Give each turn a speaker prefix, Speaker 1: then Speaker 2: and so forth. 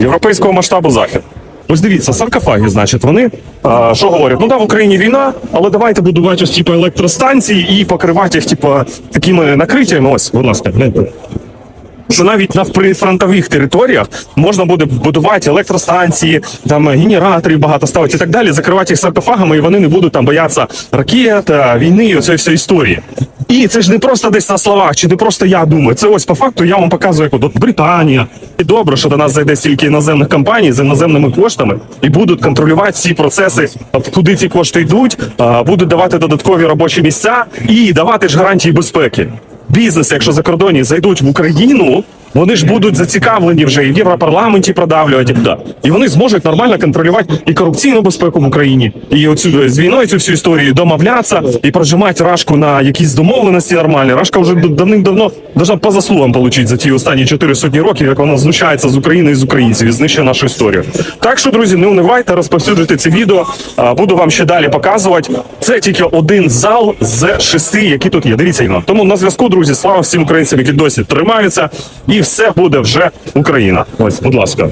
Speaker 1: європейського масштабу захід. Ось дивіться, саркофаги, значить, вони а, що говорять? Ну да, в Україні війна, але давайте будувати ось типу електростанції і покривати їх, типу, такими накриттями. Ось, будь ласка, гляньте. Що навіть на прифронтових територіях можна буде будувати електростанції, там генераторів багато ставити і так далі, закривати їх саркофагами, і вони не будуть там боятися ракет, війни і оцієї всієї історії. І це ж не просто десь на словах, чи не просто я думаю. Це ось по факту я вам показую, як от, Британія. І добре, що до нас зайде стільки іноземних компаній з іноземними коштами і будуть контролювати ці процеси, куди ці кошти йдуть, будуть давати додаткові робочі місця і давати ж гарантії безпеки бізнес, якщо закордонні зайдуть в Україну, вони ж будуть зацікавлені вже і в Європарламенті продавлювати. Да. І вони зможуть нормально контролювати і корупційну безпеку в Україні, і оцю з війною цю всю історію домовлятися і прожимати рашку на якісь домовленості нормальні. Рашка вже давним-давно должна по заслугам отримати за ті останні чотири сотні років, як вона знущається з України і з українців і знищує нашу історію. Так що, друзі, не унивайте, розповсюджуйте це відео. Буду вам ще далі показувати. Це тільки один зал з шести, які тут є. Дивіться його. Тому на зв'язку, друзі, слава всім українцям, які досі тримаються, і все буде вже Україна. Ось, будь ласка.